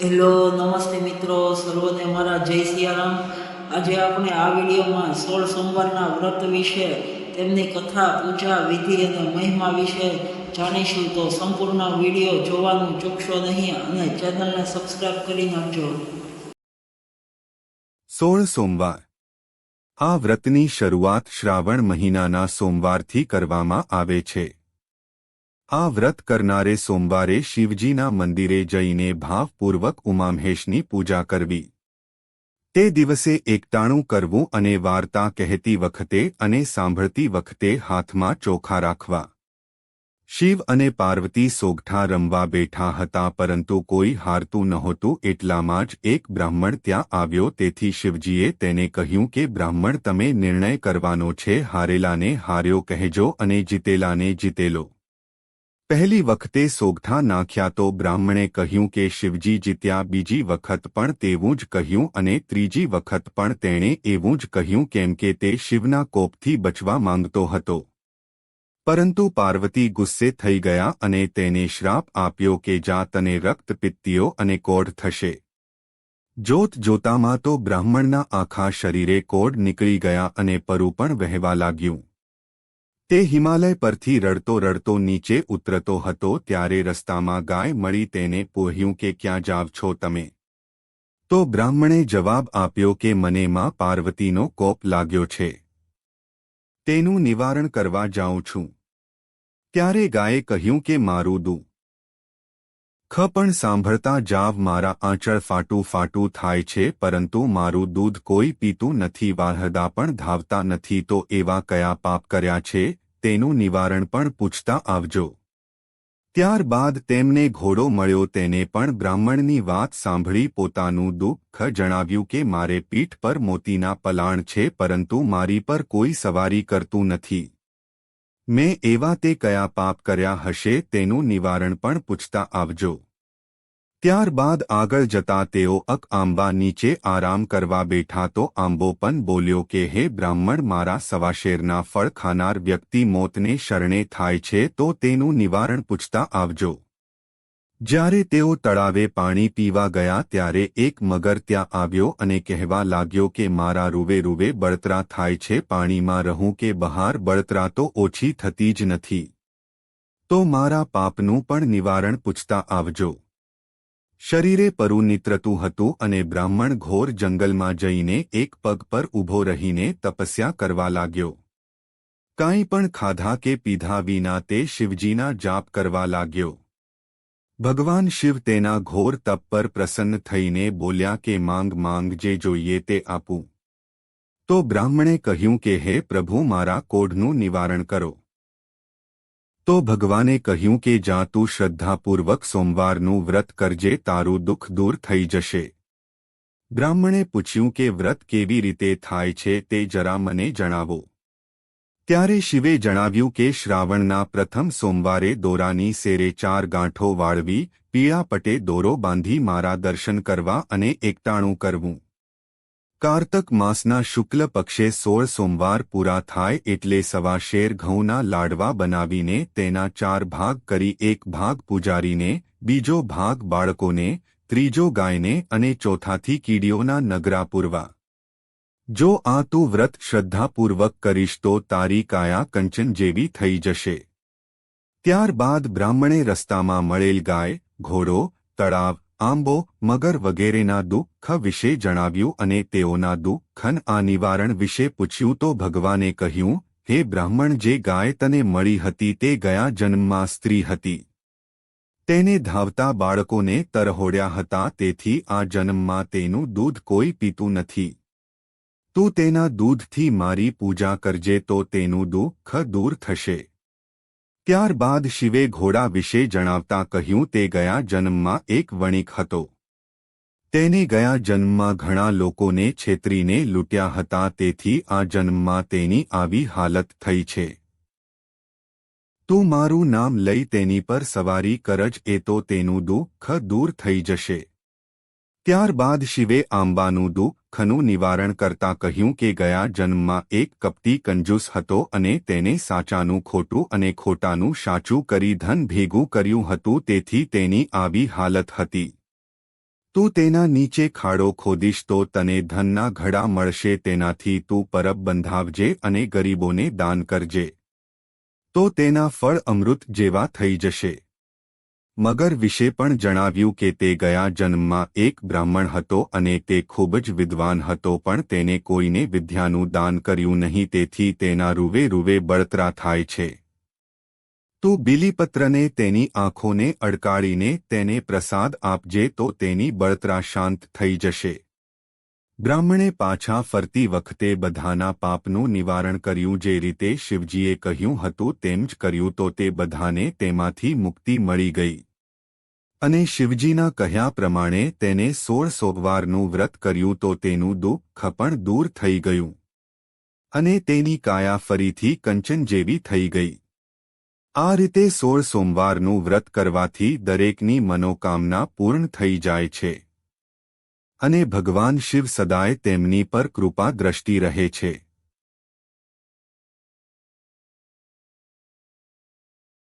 Hello, નમસ્તે મિત્રો. સર્વને મારા જય સિયારામ. આજે આપણે આ વિડીયોમાં સોળ સોમવારના વ્રત વિશે, તેમની કથા, પૂજા, વિધિ અને મહિમા વિશે જાણીશું. તો સંપૂર્ણ વીડિયો જોવાનું ચૂકશો નહીં અને ચેનલને સબસ્ક્રાઇબ કરી નાખજો. સોળ સોમવાર. આ વ્રતની શરૂઆત શ્રાવણ મહિનાના સોમવારથી કરવામાં આવે છે. આ વ્રત કરનારે સોમવારે શિવજીના મંદિરે જઈને ભાવપૂર્વક ઉમામહેશની પૂજા કરવી. તે દિવસે એકટાણું કરવું અને વાર્તા કહેતી વખતે અને સાંભળતી વખતે હાથમાં ચોખા રાખવા. શિવ અને પાર્વતી સોગઠા રમવા બેઠા હતા પરંતુ કોઈ હારતું નહોતું એટલામાં જ એક બ્રાહ્મણ ત્યાં આવ્યો તેથી શિવજીએ તેને કહ્યું કે, બ્રાહ્મણ, તમે નિર્ણય કરવાનો છે, હારેલાને હાર્યો કહેજો અને જીતેલાને જીતેલો. પહેલી વખતે સોગઠા નાખ્યા તો બ્રાહ્મણે કહ્યું કે શિવજી જીત્યા, બીજી વખત પણ તેવું જ કહ્યું અને ત્રીજી વખત પણ તેણે એવું જ કહ્યું કેમ કે તે શિવના કોપથી બચવા માંગતો હતો. પરંતુ પાર્વતી ગુસ્સે થઈ ગયા અને તેને શ્રાપ આપ્યો કે જા તને રક્તપિત્તીઓ અને કોઢ થશે. જોત જોતામાં તો બ્રાહ્મણના આખા શરીરે કોઢ નીકળી ગયા અને પરુ પણ વહેવા લાગ્યું. તે હિમાલય પરથી રડતો રડતો નીચે ઉતરતો હતો ત્યારે રસ્તામાં ગાય મળી તેને પોહ્યું કે ક્યાં જાવ છો તમે? તો બ્રાહ્મણે જવાબ આપ્યો કે મને માં પાર્વતીનો કોપ લાગ્યો છે. તેનું નિવારણ કરવા જાઉં છું. ત્યારે ગાયે કહ્યું કે મારું દું ખ પણ સાંભળતા જાવ મારા આંચળ ફાટું ફાટું થાય છે, પરંતુ મારું દૂધ કોઈ પીતું નથી વાહદા પણ ધાવતા નથી, તો એવા કયા પાપ કર્યા છે, તેનું નિવારણ પણ પૂછતા આવજો. ત્યારબાદ તેમને ઘોડો મળ્યો, તેને પણ બ્રાહ્મણની વાત સાંભળી પોતાનું દુઃખ જણાવ્યું કે મારે પીઠ પર મોતીના પલાણ છે, પરંતુ મારી પર કોઈ સવારી કરતું નથી. મેં એવા તે કયા પાપ કર્યા હશે તેનું નિવારણ પણ પૂછતા આવજો. ત્યારબાદ આગળ જતા તેઓ અક આંબા નીચે આરામ કરવા બેઠા તો આંબો પણ બોલ્યો કે, હે બ્રાહ્મણ, મારા સવાશેરના ફળ ખાનાર વ્યક્તિ મોતને શરણે થાય છે તો તેનું નિવારણ પૂછતા આવજો. જ્યારે તેઓ તળાવે પાણી પીવા ગયા ત્યારે એક મગર ત્યાં આવ્યો અને કહેવા લાગ્યો કે, મારા રૂવે રૂવે બળતરા થાય છે, પાણીમાં રહું કે બહાર, બળતરા તો ઓછી થતી જ નથી. તો મારા પાપનું પણ નિવારણ પૂછતા આવજો. શરીરે પરુ નીતરતું હતું અને બ્રાહ્મણ ઘોર જંગલમાં જઈને એક પગ પર ઊભો રહીને તપસ્યા કરવા લાગ્યો. કાંઈ પણ ખાધા કે પીધા વિના તે શિવજીના જાપ કરવા લાગ્યો. ભગવાન શિવ તેના ઘોર તપ પર પ્રસન્ન થઈને બોલ્યા કે માંગ માંગ જે જોઈએ તે આપું તો બ્રાહ્મણે કહ્યું કે હે પ્રભુ મારા કોઢનું નિવારણ કરો તો ભગવાને કહ્યું કે જા તું શ્રદ્ધાપૂર્વક સોમવારનું વ્રત કરજે તારું દુઃખ દૂર થઈ જશે બ્રાહ્મણે પૂછ્યું કે વ્રત કેવી રીતે થાય છે તે જરા મને જણાવો ત્યારે શિવે જણાવ્યું કે શ્રાવણના પ્રથમ સોમવારે દોરાની સેરે ચાર ગાંઠો વાળવી, પીળા પટે દોરો બાંધી મારા દર્શન કરવા અને એકટાણું કરવું. કારતક માસના શુક્લ પક્ષે સોળ સોમવાર પૂરા થાય એટલે સવા શેર ઘઉંના લાડવા બનાવીને તેના ચાર ભાગ કરી એક ભાગ પૂજારીને, બીજો ભાગ બાળકોને, ત્રીજો ગાયને અને ચોથાથી કીડીઓના નગરા પૂરવા. જો આ તું વ્રત શ્રદ્ધાપૂર્વક કરીશ તો તારી કાયા કંચન જેવી થઈ જશે. ત્યારબાદ બ્રાહ્મણે રસ્તામાં મળેલ ગાય, ઘોડો, તળાવ, આંબો, મગર વગેરેના દુઃખ વિશે જણાવ્યું અને તેઓના દુઃખન આ નિવારણ વિશે પૂછ્યું તો ભગવાને કહ્યું, હે બ્રાહ્મણ, જે ગાય તને મળી હતી તે ગયા જન્મમાં સ્ત્રી હતી. તેને ધાવતા બાળકોને તરહોડ્યા હતા તેથી આ જન્મમાં તેનું દૂધ કોઈ પીતું નથી. તું તેના દૂધથી મારી પૂજા કરજે તો તેનું દુઃખ દૂર થશે. ત્યારબાદ શિવે ઘોડા વિશે જણાવતા કહ્યું, તે ગયા જન્મમાં એક વણિક હતો. તેને ગયા જન્મમાં ઘણા લોકોને છેતરીને લૂંટ્યા હતા, તેથી આ જન્મમાં તેની આવી હાલત થઈ છે. તું મારું નામ લઈ તેની પર સવારી કરજ, એ તો તેનું દુઃખ દૂર થઈ જશે. ત્યારબાદ શિવે આંબાનું દુઃખનું નિવારણ કરતા કહ્યું કે ગયા જન્મમાં એક કપટી કંજૂસ હતો અને તેને સાચાનું ખોટું અને ખોટાનું સાચું કરી ધન ભેગું કર્યું હતું તેથી તેની આવી હાલત હતી. તું તેના નીચે ખાડો ખોદીશ તો તને ધનના ઘડા મળશે તેનાથી તું પરબ બંધાવજે અને ગરીબોને દાન કરજે. તો તેના ફળ અમૃત જેવા થઈ જશે. મગર વિશે પણ જણાવ્યું કે તે ગયા જન્મમાં એક બ્રાહ્મણ હતો અને તે ખૂબ જ વિદ્વાન હતો પણ તેને કોઈને વિદ્યાનું દાન કર્યું નહીં, તેથી તેના રૂવે રૂવે બળતરા થાય છે. તું બિલીપત્રને તેની આંખોને અડકાળીને તેને પ્રસાદ આપજે તો તેની બળતરા શાંત થઈ જશે. બ્રાહ્મણે પાછા ફરતી વખતે બધાના પાપનું નિવારણ કર્યું, જે રીતે શિવજીએ કહ્યું હતું તેમ જ કર્યું, તો તે બધાને તેમાંથી મુક્તિ મળી ગઈ. અને શિવજીના કહ્યા પ્રમાણે તેને સોળ સોમવારનું વ્રત કર્યું તો તેનું દુઃખ પણ દૂર થઈ ગયું. અને તેની કાયા ફરીથી કંચન જેવી થઈ ગઈ. આ રીતે સોળ સોમવારનું વ્રત કરવાથી દરેકની મનોકામના પૂર્ણ થઈ જાય છે. અને ભગવાન શિવ સદાય તેમની પર કૃપા દ્રષ્ટિ રહે છે.